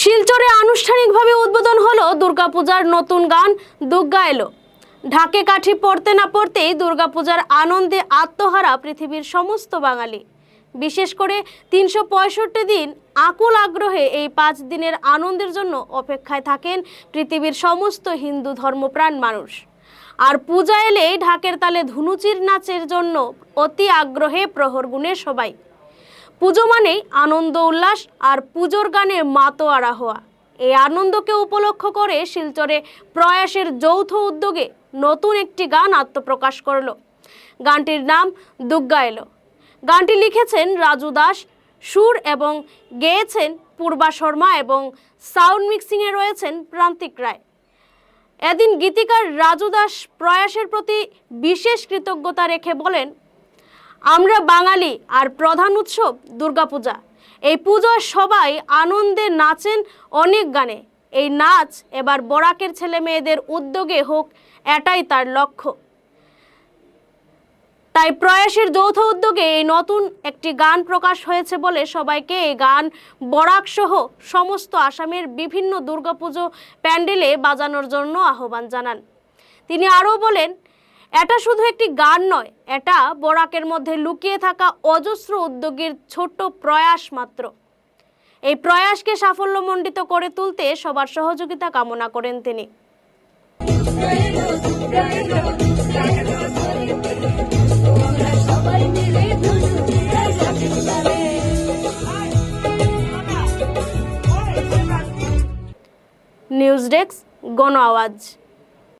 শিলচরে আনুষ্ঠানিকভাবে উদ্বোধন হলো দুর্গাপূজার নতুন গান, দুর্গা এলো। ঢাকে কাঠি পড়তে না পড়তেই দুর্গাপূজার আনন্দে আত্মহারা পৃথিবীর সমস্ত বাঙালি। বিশেষ করে তিনশো পঁয়ষট্টি দিন আকুল আগ্রহে এই পাঁচ দিনের আনন্দের জন্য অপেক্ষায় থাকেন পৃথিবীর সমস্ত হিন্দু ধর্মপ্রাণ মানুষ। আর পূজা এলেই ঢাকের তালে ধুনুচির নাচের জন্য অতি আগ্রহে প্রহর গুণে সবাই। পুজো মানেই আনন্দ, উল্লাস আর পুজোর গানে মাতো মাতোয়ারা হওয়া। এই আনন্দকে উপলক্ষ করে শিলচরে প্রয়াসের যৌথ উদ্যোগে নতুন একটি গান আত্মপ্রকাশ করল। গানটির নাম দুর্গা এলো। গানটি লিখেছেন রাজু দাস, সুর এবং গেয়েছেন পূর্বা শর্মা এবং সাউন্ড মিক্সিংয়ে রয়েছেন প্রান্তিক রায়। এদিন গীতিকার রাজু দাস প্রয়াসের প্রতি বিশেষ কৃতজ্ঞতা রেখে বলেন আমরা বাঙালি আর প্রধান উৎসব দুর্গাপূজা। এই পূজায় সবাই আনন্দে নাচেন অনেক গানে। এই নাচ এবার বরাকের ছেলে মেয়েদের উদ্যোগে হোক, এটাই তার লক্ষ্য। তাই প্রয়াসের যৌথ উদ্যোগে এই নতুন একটি গান প্রকাশ হয়েছে বলে সবাইকে এই গান, বরাক সহ সমস্ত আসামের বিভিন্ন দুর্গাপুজো প্যান্ডেলে বাজানোর জন্য আহ্বান জানান। তিনি আরও বলেন এটা শুধু একটি গান নয়, এটা বরাকের মধ্যে লুকিয়ে থাকা অজস্র উদ্যোগের ছোট্ট প্রয়াস মাত্র। এই প্রয়াসকে সাফল্যমণ্ডিত করে তুলতে সবার সহযোগিতা কামনা করেন তিনি। নিউজ ডেস্ক গণ আওয়াজ।